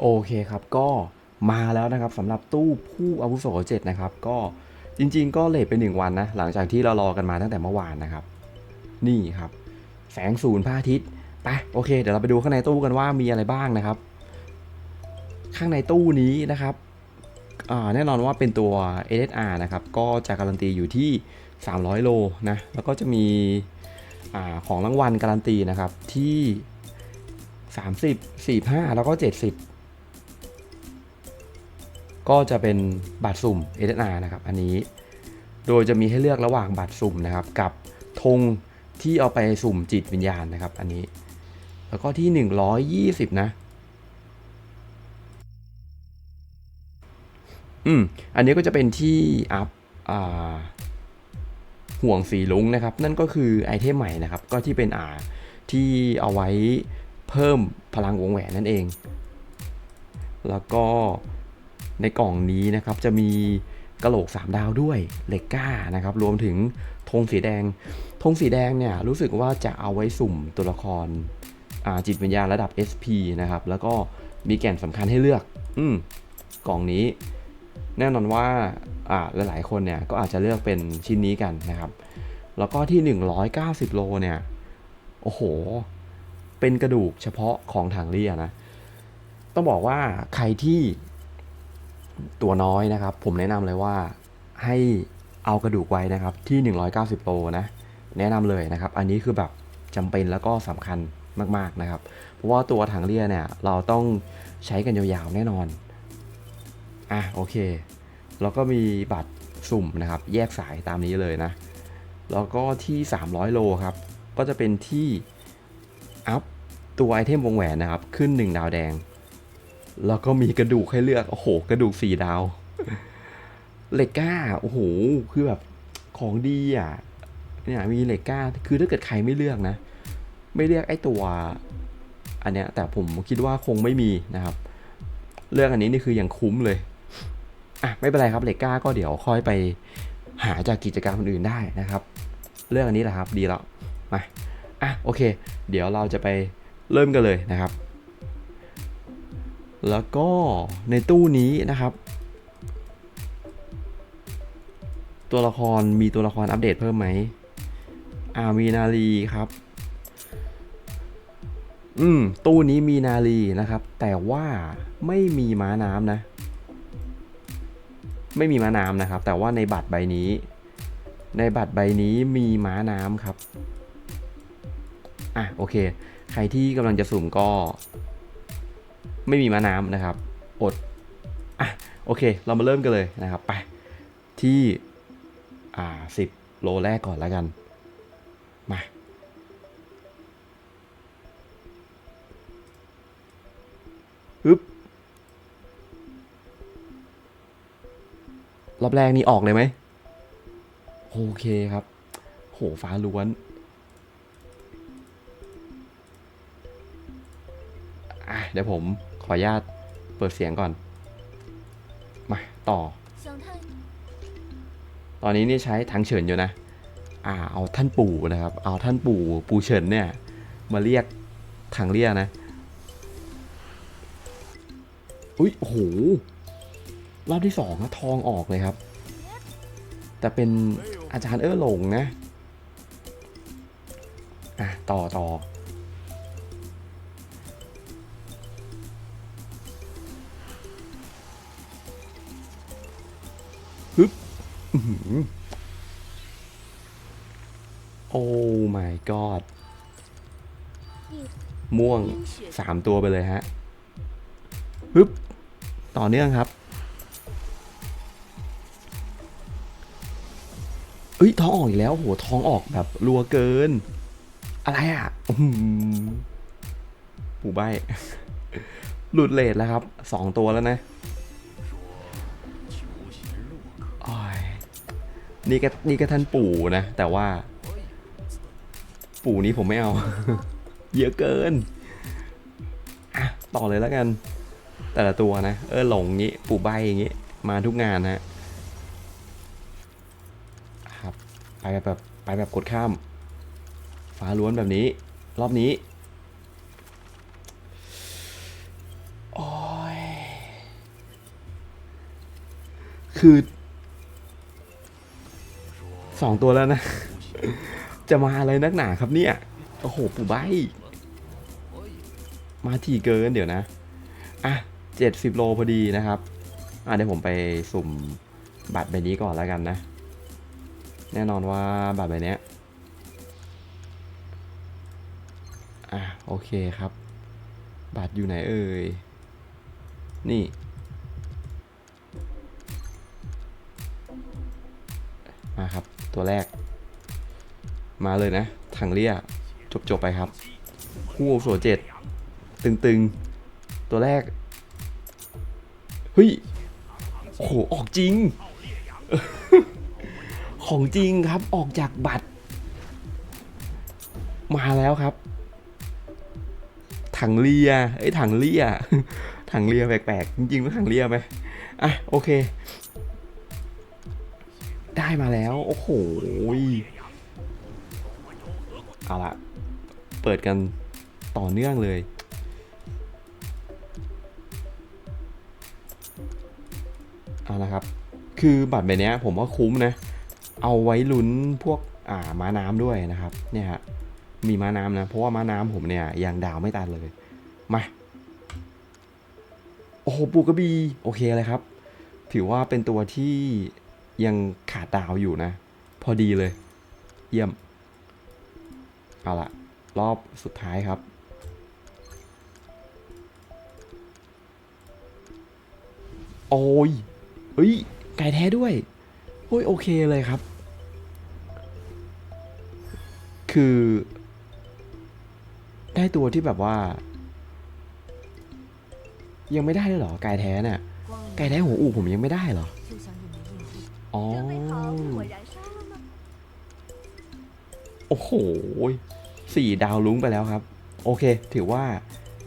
โอเคครับก็มาแล้วนะครับสำหรับตู้ผู้อาวุโสเจ็ดนะครับก็จริง ๆ ก็เลทไปหนึ่งวันนะหลังจากที่เรารอกันมาตั้งแต่เมื่อวานนะครับ นี่ครับ แสงศูนย์พระอาทิตย์ไปโอเค เดี๋ยวเราไปดูข้างในตู้กันว่ามีอะไรบ้างนะครับ ข้างในตู้นี้นะครับแน่นอนว่าเป็นตัว SSR นะครับก็จะการันตีอยู่ที่ 300 โลนะ แล้วก็จะมีอของรางวัลการันตีนะครับที่ 30 45 แล้วก็ 70 ก็จะเป็นบัตรสุ่ม SSR นะครับ อันนี้โดยจะมีให้เลือกระหว่างบัตรสุ่มนะครับ กับธงที่เอาไปสุ่มจิตวิญญาณนะครับ อันนี้ แล้วก็ที่ 120 นะอืมอันนี้ก็จะเป็นที่อัพอ่า ห่วงสีลุงนะครับ นั่นก็คือไอเทมใหม่นะครับ ก็ที่เป็นอาที่เอาไว้เพิ่มพลังวงแหวนนั่นเอง แล้วก็ในกล่องนี้นะครับจะมีกระโหลก 3 ดาวด้วยเหล็กก้านะครับ รวมถึงธงสีแดงธงสีแดงเนี่ยรู้สึกว่าจะเอาไว้สุ่มตัวละครอาจิตวิญญาณระดับ SP นะครับ แล้วก็มีแก่นสำคัญให้เลือก อืมกล่องนี้ แน่นอนว่าอ่าหลายๆ คนเนี่ยก็อาจจะเลือกเป็นชิ้นนี้กันนะครับ แล้วก็ที่ 190 โลเนี่ย โอ้โห เป็นกระดูกเฉพาะของถังเรียนะ ต้องบอกว่าใครที่ตัวน้อยนะครับ ผมแนะนำเลยว่าให้เอากระดูกไว้นะครับที่ 190 โลนะ แนะนำเลยนะครับ อันนี้คือแบบจำเป็นแล้วก็สำคัญมาก ๆ นะครับ เพราะว่าตัวถังเรียเนี่ยเราต้องใช้กันยาวๆ แน่นอน อะโอเคแล้วก็มีบัตรสุ่มนะครับ แยกสายตามนี้เลยนะ แล้วก็ที่ 300 โลครับ ก็จะเป็นที่อัพตัวไอเทมวงแหวนนะครับ ขึ้น 1 ดาวแดง แล้วก็มีกระดูกให้เลือก โอ้โห กระดูก 4 ดาวเหล็กก้า โอ้โห คือแบบของดีอะ เนี่ยมีเหล็กก้า คือถ้าเกิดใครไม่เลือกนะ ไม่เลือกไอตัว อันเนี้ย แต่ผมคิดว่าคงไม่มีนะครับเรื่องอันนี้นี่คือยังคุ้มเลย อะไม่เป็นไรครับเล็ก้าก็เดี๋ยวค่อยไปหาจากกิจกรรมอื่นได้นะครับ เรื่องอันนี้แหละครับดีแล้วมาอะโอเค เดี๋ยวเราจะไปเริ่มกันเลยนะครับ แล้วก็ในตู้นี้นะครับ ตัวละครมีตัวละครอัปเดตเพิ่มไหมอามีนาลีครับอืมตู้นี้มีนาลีนะครับ แต่ว่าไม่มีม้าน้ำนะ ไม่มีม้าน้ำนะครับ แต่ว่าในบัตรใบนี้ ในบัตรใบนี้มีม้าน้ำครับ อะโอเค ใครที่กำลังจะสุ่มก็ ไม่มีม้าน้ำนะครับ อด อะโอเค เรามาเริ่มกันเลยนะครับ ไป ที่ อ่าสิบโลแรกก่อนแล้วกัน มาฮึบ รอบแรกนี่ออกเลยไหมโอเคครับ โหฟ้าล้วนอะเดี๋ยวผมขออนุญาตเปิดเสียงก่อน มาต่อ ตอนนี้นี่ใช้ทางเฉินอยู่นะ อ่าเอาท่านปู่นะครับ เอาท่านปู่ปู่เฉินเนี่ย มาเรียกทางเรียกนะ อุ้ยโห รอบที่สองนะทองออกเลยครับ แต่เป็นอาจารย์เออหลงนะอะต่อต่อฮึบโอ้ my god ม่วงสามตัวไปเลยฮะฮึบต่อเนื่องครับ เอ้ยทองออกอีกแล้วโหทองออกแบบรัวเกิน อะไรอะอื้อหือปูใบหลุดเลทแล้วครับสองตัวแล้วนะนี่ก็นี่ก็ท่านปู่นะ แต่ว่า ปู่นี้ผมไม่เอา เยอะเกินอะต่อเลยแล้วกัน แต่ละตัวนะ เออหลงงี้ ปู่ใบอย่างงี้ มาทุกงานนะ ครับไปแบบไปแบบกดข้าม ฟ้าล้วนแบบนี้ รอบนี้ โอ้ย คือสองตัวแล้วนะ จะมาอะไรนักหนาครับเนี่ย โอ้โห ปู่ใบ มาทีเกินเดี๋ยวนะ อะเจ็ดสิบโลพอดีนะครับ อะเดี๋ยวผมไปสุ่มบัตรใบนี้ก่อนแล้วกันนะ แน่นอนว่าบัตรใบนี้อะโอเคครับ บัตรอยู่ไหนเอ่ย นี่ มาครับตัวแรก มาเลยนะ ถังเลี่ยจบจบไปครับ คู่โสเจ็ดตึงๆ ตัวแรก เฮ้ยโอ้โหออกจริง ของจริงครับออกจากบัตร มาแล้วครับ ถังเลียไอ้ถังเลียถังเลียแปลกๆ จริงๆแล้วถังเลียไหมอะโอเค ได้มาแล้ว โอ้โหเอาละเปิดกันต่อเนื่องเลยเอาละครับ คือบัตรใบเนี้ยผมว่าคุ้มนะ เอาไว้ลุ้นพวกอ่าม้าน้ำด้วยนะครับ เนี่ยฮะ มีม้าน้ำนะ เพราะว่าม้าน้ำผมเนี่ยยังดาวไม่ตันเลย มา โอ้โหปูกระบีโอเคเลยครับ ถือว่าเป็นตัวที่ยังขาดดาวอยู่นะ พอดีเลย เยี่ยม เอาละรอบสุดท้ายครับ โอ้ยเฮ้ย ไก่แท้ด้วย อุ้ยโอเคเลยครับ คือ ได้ตัวที่แบบว่า ยังไม่ได้เลยเหรอกายแท้น่ะกายแท้หัวอูผมยังไม่ได้เหรออ๋อโอ้โหสี่ดาวลุ้งไปแล้วครับ โอเค ถือว่า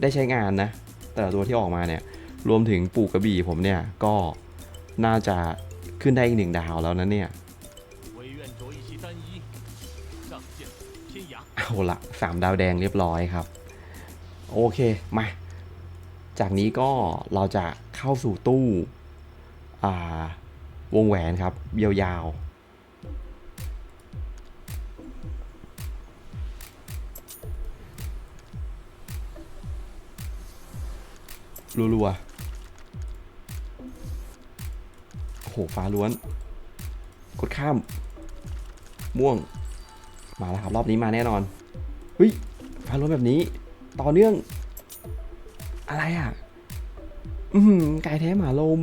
ได้ใช้งานนะ แต่ละตัวที่ออกมาเนี่ย รวมถึงปู่กระบี่ผมเนี่ย ก็น่าจะ ขึ้นได้อีกหนึ่งดาวแล้วนะเนี่ยเอาละสามดาวแดงเรียบร้อยครับ โอเค มา จากนี้ก็เราจะเข้าสู่ตู้วงแหวนครับ ยาวๆรัวๆ ฟ้าล้วน กดข้าม ม่วง มาแล้วครับ รอบนี้มาแน่นอนเฮ้ยฟ้าล้วนแบบนี้ ต่อเนื่อง อะไรอะ อือหือไก่แท้หมาลม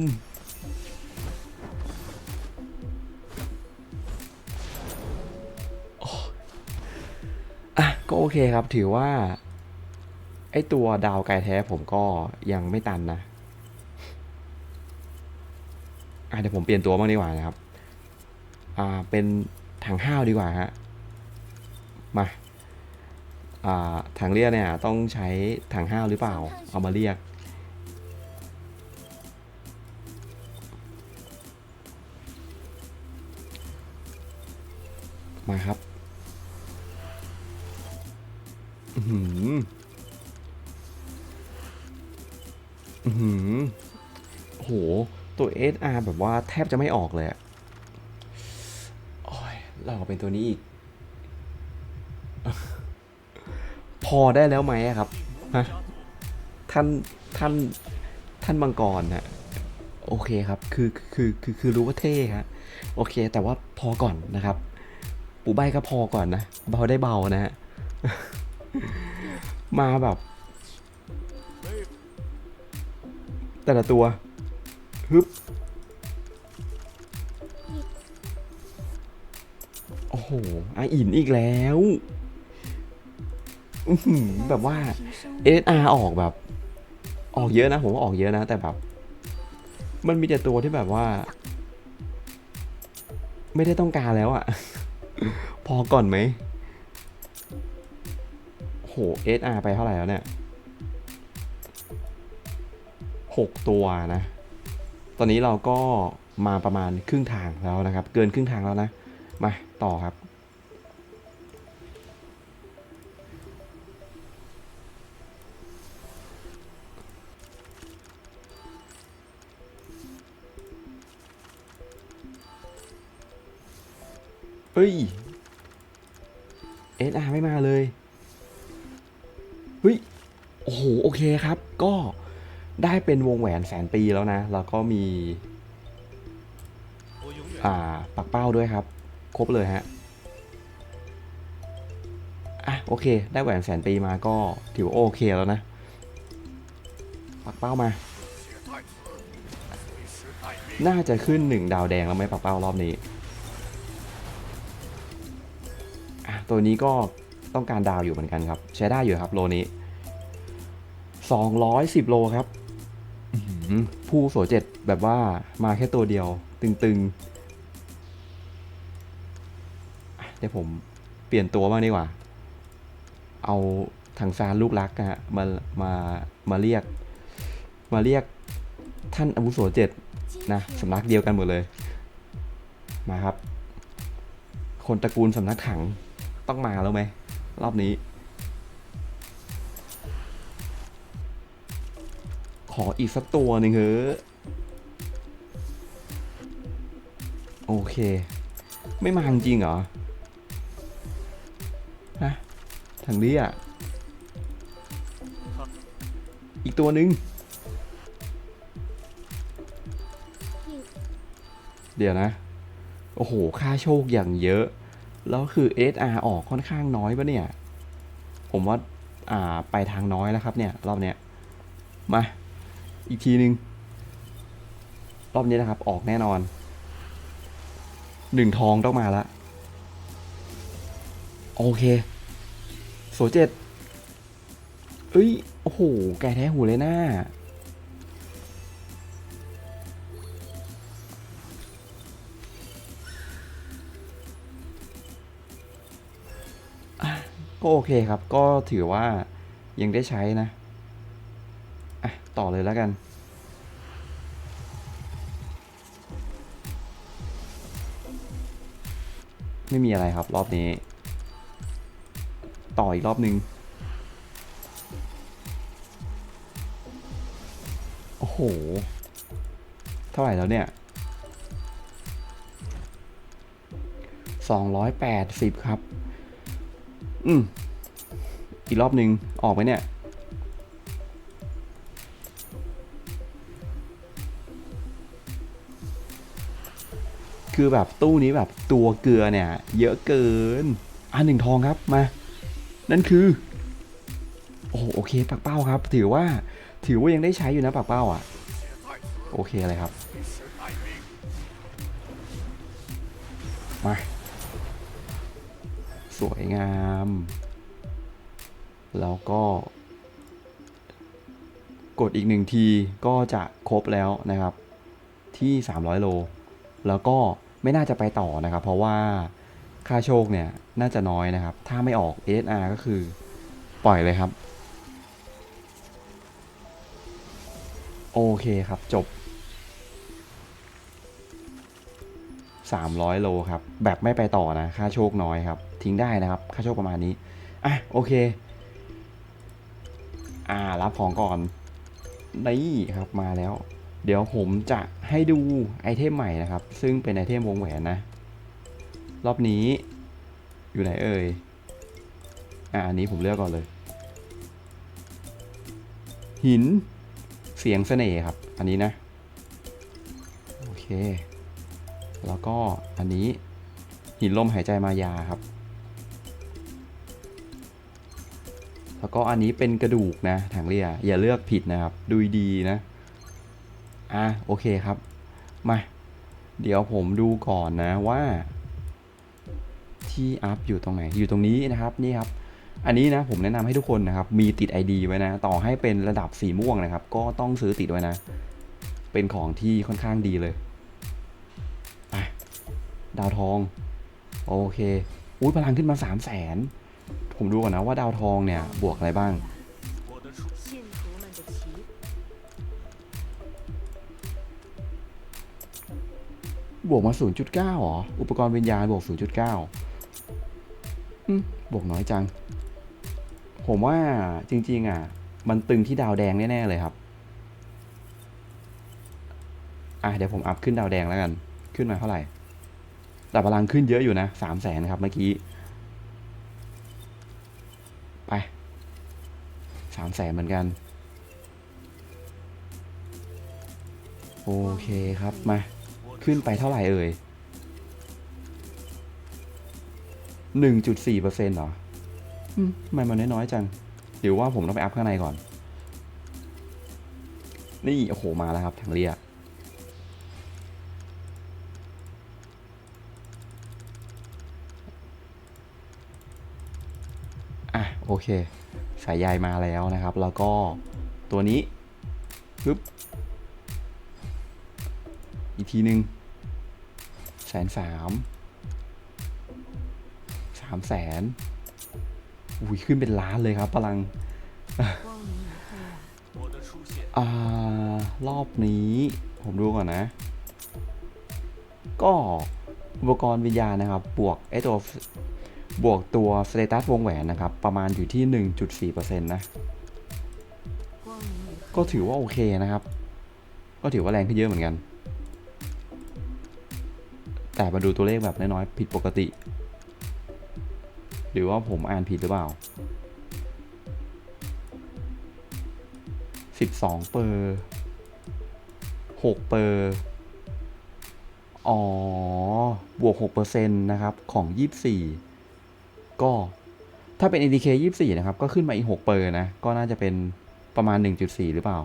อ้อะ ก็โอเคครับ ถือว่า ไอตัวดาวไก่แท้ผมก็ยังไม่ตันนะ อะ เดี๋ยวผมเปลี่ยนตัวบ้างดีกว่านะครับ อ่า เป็นถังห้าวดีกว่าฮะ มา อ่า ถังเรียกเนี่ยต้องใช้ถังห้าวหรือเปล่า เอามาเรียก มาครับอืมอหืออื SR แบบว่าแทบจะไม่ออกเลยโอ้ยเราเป็นตัวนี้อีก พอได้แล้วไหมครับ ท่านท่านท่านมังกรฮะโอเคครับ คือคือคือคือรู้ว่าเท่ฮะโอเค แต่ว่าพอก่อนนะครับ ปูใบก็พอก่อนนะ เบาได้เบานะฮะ มาแบบ แต่ละตัว ฮึบโอ้โหไอะอินอีกแล้วแบบว่า提升 SR ออกแบบ ออกเยอะนะ ผมว่าออกเยอะนะ แต่แบบ มันมีแต่ตัวที่แบบว่า ไม่ได้ต้องการแล้วอะพอก่อนไหมโห SR ไปเท่าไหร่แล้วเนี่ยหกตัวนะ ตอนนี้เราก็มาประมาณครึ่งทางแล้วนะครับ เกินครึ่งทางแล้วนะ มาต่อครับเฮ้ยเอสอาไม่มาเลย เฮ้ย โอ้โห โอเคครับ ก็ ได้เป็นวงแหวนแสนปีแล้วนะ แล้วก็มีอ่าปักเป้าด้วยครับ ครบเลยฮะอะโอเค ได้แหวนแสนปีมาก็ถือโอเคแล้วนะ ปักเป้ามา น่าจะขึ้นหนึ่งดาวแดงแล้วไหมปักเป้ารอบนี้อะตัวนี้ก็ต้องการดาวอยู่เหมือนกันครับ ใช้ได้อยู่ครับโลนี้ 210 โลครับ ผู้โสเจ็ดแบบว่ามาแค่ตัวเดียว ตึงๆเดี๋ยวผมเปลี่ยนตัวบ้างดีกว่า เอาทางซานลูกรักนะฮะมามามาเรียก มาเรียกท่านอาวุโสเจ็ดนะสำนักเดียวกันหมดเลย มาครับ คนตระกูลสำนักถังต้องมาแล้วไหม รอบนี้ ออีกสักตัวหนึ่งเถอะโอเค ไม่มาจริงเหรอฮะทางนี้อะ อีกตัวหนึ่งเดี๋ยวนะ โอ้โห ค่าโชคอย่างเยอะ แล้วคือ SR ออกค่อนข้างน้อยปะเนี่ย ผมว่า อ่า ไปทางน้อยแล้วครับเนี่ย รอบเนี้ย มา อีกทีหนึ่งรอบนี้นะครับ ออกแน่นอน หนึ่งทองต้องมาละ โอเค โสเจ็ดเอ้ย โอ้โห แกแท้หูเลยหน้า ก็โอเคครับ ก็ถือว่ายังได้ใช้นะอะ ต่อเลยแล้วกันไม่มีอะไรครับรอบนี้ ต่ออีกรอบนึง โอ้โห เท่าไหร่แล้วเนี่ยสองร้อยแปดสิบครับ อืม อีกรอบนึง ออกไหมเนี่ย คือแบบตู้นี้แบบตัวเกลือเนี่ย เยอะเกินอะหนึ่งทองครับมา นั่นคือ โอ้โหโอเคปักเป้าครับ ถือว่าถือว่ายังได้ใช้อยู่นะปักเป้าอะ โอเคเลยครับ มา สวยงาม แล้วก็ กดอีกหนึ่งทีก็จะครบแล้วนะครับที่ 300 โล แล้วก็ ไม่น่าจะไปต่อนะครับ เพราะว่าค่าโชคเนี่ยน่าจะน้อยนะครับ ถ้าไม่ออก SR ก็คือปล่อยเลยครับ โอเคครับจบ 300 โลครับ แบบไม่ไปต่อนะ ค่าโชคน้อยครับ ทิ้งได้นะครับ ค่าโชคประมาณนี้ อะ โอเค อ่า รับของก่อน นี่ครับมาแล้ว เดี๋ยวผมจะให้ดูไอเทมใหม่นะครับ ซึ่งเป็นไอเทมวงแหวนนะ รอบนี้อยู่ไหนเอ่ย อ่าอันนี้ผมเลือกก่อนเลย หินเสียงเสน่ห์ครับ อันนี้นะ โอเค แล้วก็อันนี้หินลมหายใจมายาครับ แล้วก็อันนี้เป็นกระดูกนะถังเรียอย่าเลือกผิดนะครับ ดูดีนะ อะโอเคครับ มา เดี๋ยวผมดูก่อนนะว่า ที่อัพอยู่ตรงไหน อยู่ตรงนี้นะครับ นี่ครับ อันนี้นะผมแนะนำให้ทุกคนนะครับ มีติด ID ไว้นะ ต่อให้เป็นระดับสีม่วงนะครับ ก็ต้องซื้อติดไว้นะ เป็นของที่ค่อนข้างดีเลยไปดาวทอง โอเค อุ้ยพลังขึ้นมา3 0 0แสนผมดูก่อนนะว่าดาวทองเนี่ย บวกอะไรบ้าง บวกมา 0.9หรอ อุปกรณ์วิญญาณบวก 0.9อืบวกน้อยจัง ผมว่าจริง ๆ อะ มันตึงที่ดาวแดงแน่ ๆ เลยครับ อะ เดี๋ยวผมอัพขึ้นดาวแดงแล้วกัน ขึ้นมาเท่าไหร่ แต่พลังขึ้นเยอะอยู่นะสามแสนครับเมื่อกี้ ไปสามแสนเหมือนกัน โอเคครับมา ขึ้นไปเท่าไหร่เอ่ยหนึ่งจุดสี่เปอร์เซ็นต์เหรออืมทำไมมันน้อยๆจังหรือว่าผมต้องไปอัพข้างในก่อน นี่โอ้โหมาแล้วครับทางเรียอะโอเค สายใยมาแล้วนะครับ แล้วก็ตัวนี้ปึ๊บอีกทีหนึ่งแส แสนสามสามแสนอุ้ยขึ้นเป็นล้านเลยครับพลังอรอบนี้ผมดูก่อนนะ ก็อุปกรณ์วิญญาณนะครับ บวกไอตัวบวกตัวสเตตัสวงแหวนนะครับ ประมาณอยู่ที่ 1.4%นะ ก็ถือว่าโอเคนะครับ ก็ถือว่าแรงขึ้นเยอะเหมือนกัน แต่มาดูตัวเลขแบบน้อยๆผิดปกติ หรือว่าผมอ่านผิดหรือเปล่าสิบสองเปอร์หกเปอร์ อ๋อ บวกหกเปอร์เซ็นต์นะครับ ของยี่สี่ก็ถ้าเป็น NDK ยี่สี่นะครับ ก็ขึ้นมาอีกหกเปอร์นะ ก็น่าจะเป็นประมาณ 1.4 หรือเปล่า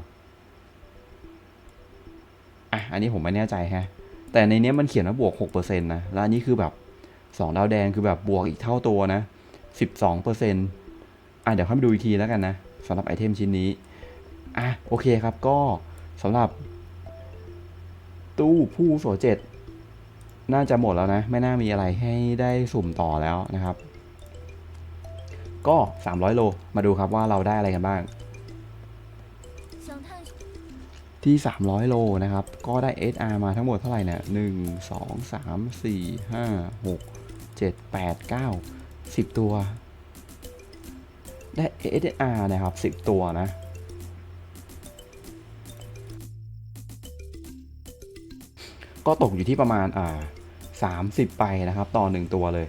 อะ อันนี้ผมไม่แน่ใจฮะ แต่ในนี้มันเขียนว่าบวก6%นะแล้วอันนี้คือแบบ 2 ดาวแดงคือแบบบวกอีกเท่าตัวนะ12%อะเดี๋ยวเข้าไปดูอีกทีแล้วกันนะสำหรับไอเทมชิ้นนี้ อะโอเคครับก็สำหรับ ตู้ผู้โสเจ็ดน่าจะหมดแล้วนะ ไม่น่ามีอะไรให้ได้สุ่มต่อแล้วนะครับ ก็ 300 โล มาดูครับว่าเราได้อะไรกันบ้าง ที่ 300 โลนะครับ ก็ได้ SR มาทั้งหมดเท่าไหร่เนี่ยหนึ่งสองสามสี่ห้าหกเจ็ดแปดเก้าสิบตัว ได้ SR นะครับสิบตัวนะก็ตกอยู่ที่ประมาณอ่าสามสิบไปนะครับ ต่อหนึ่งตัวเลย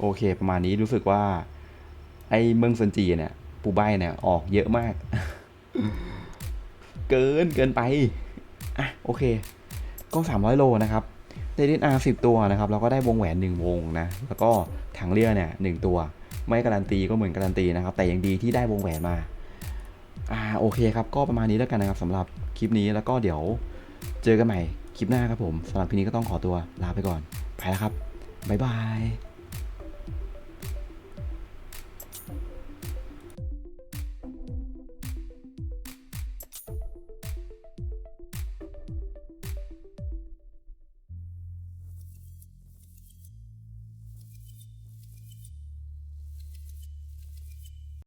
โอเค ประมาณนี้รู้สึกว่า ไอ้เมืองซันจีเนี่ย ปูใบเนี่ย ออกเยอะมาก เกินเกินไป อะ โอเคก็300 โลนะครับได้ดินอาสิบตัวนะครับแล้วก็ได้วงแหวน 1 วงนะ แล้วก็ถังเรือเนี่ยหนึ่งตัว ไม่การันตีก็เหมือนการันตีนะครับ แต่ยังดีที่ได้วงแหวนมา อ่า โอเคครับ ก็ประมาณนี้แล้วกันนะครับสำหรับคลิปนี้ แล้วก็เดี๋ยวเจอกันใหม่คลิปหน้าครับผมสำหรับคลิปนี้ก็ต้องขอตัวลาไปก่อน ไปแล้วครับ บ๊ายบาย